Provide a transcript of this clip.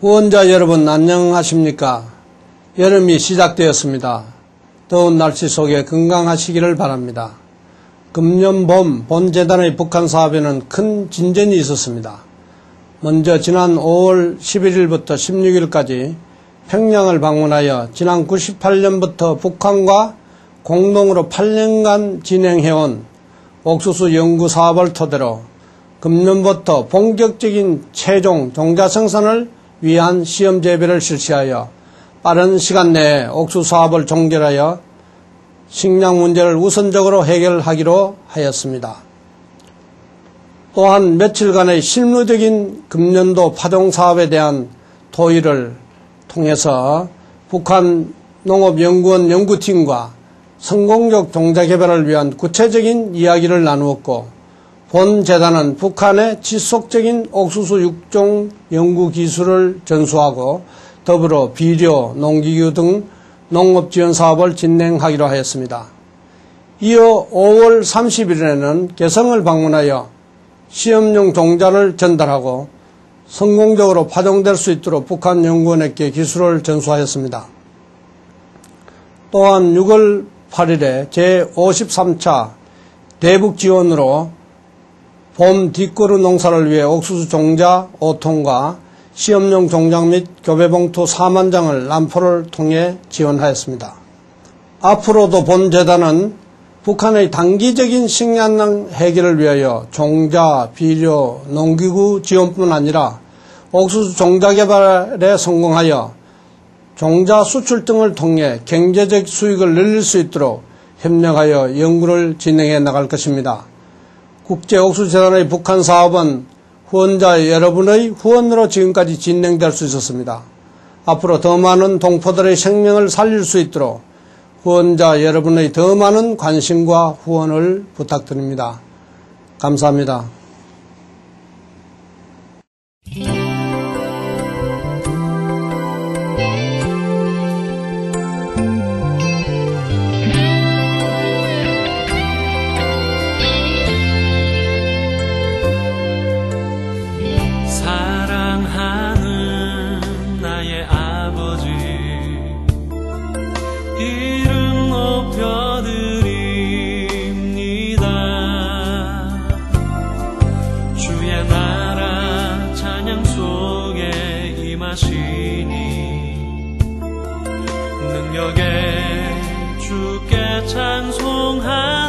후원자 여러분 안녕하십니까? 여름이 시작되었습니다. 더운 날씨 속에 건강하시기를 바랍니다. 금년 봄 본재단의 북한 사업에는 큰 진전이 있었습니다. 먼저 지난 5월 11일부터 16일까지 평양을 방문하여 지난 98년부터 북한과 공동으로 8년간 진행해온 옥수수 연구 사업을 토대로 금년부터 본격적인 최종 종자 생산을 위한 시험 재배를 실시하여 빠른 시간 내에 옥수수 사업을 종결하여 식량 문제를 우선적으로 해결하기로 하였습니다. 또한 며칠간의 실무적인 금년도 파종 사업에 대한 토의를 통해서 북한 농업연구원 연구팀과 성공적 종자 개발을 위한 구체적인 이야기를 나누었고 본 재단은 북한의 지속적인 옥수수 육종 연구 기술을 전수하고 더불어 비료, 농기구 등 농업 지원 사업을 진행하기로 하였습니다. 이어 5월 30일에는 개성을 방문하여 시험용 종자를 전달하고 성공적으로 파종될 수 있도록 북한 연구원에게 기술을 전수하였습니다. 또한 6월 8일에 제53차 대북 지원으로 봄 뒷거루 농사를 위해 옥수수 종자 5톤과 시험용 종장 및 교배봉투 4만 장을 남포를 통해 지원하였습니다. 앞으로도 본 재단은 북한의 단기적인 식량난 해결을 위하여 종자, 비료, 농기구 지원뿐 아니라 옥수수 종자 개발에 성공하여 종자 수출 등을 통해 경제적 수익을 늘릴 수 있도록 협력하여 연구를 진행해 나갈 것입니다. 국제옥수재단의 북한 사업은 후원자 여러분의 후원으로 지금까지 진행될 수 있었습니다. 앞으로 더 많은 동포들의 생명을 살릴 수 있도록 후원자 여러분의 더 많은 관심과 후원을 부탁드립니다. 감사합니다. 사랑하는 나의 아버지. 이름 높여드립니다. 주의 나라 찬양 속에 임하시니 능력에 주께 찬송하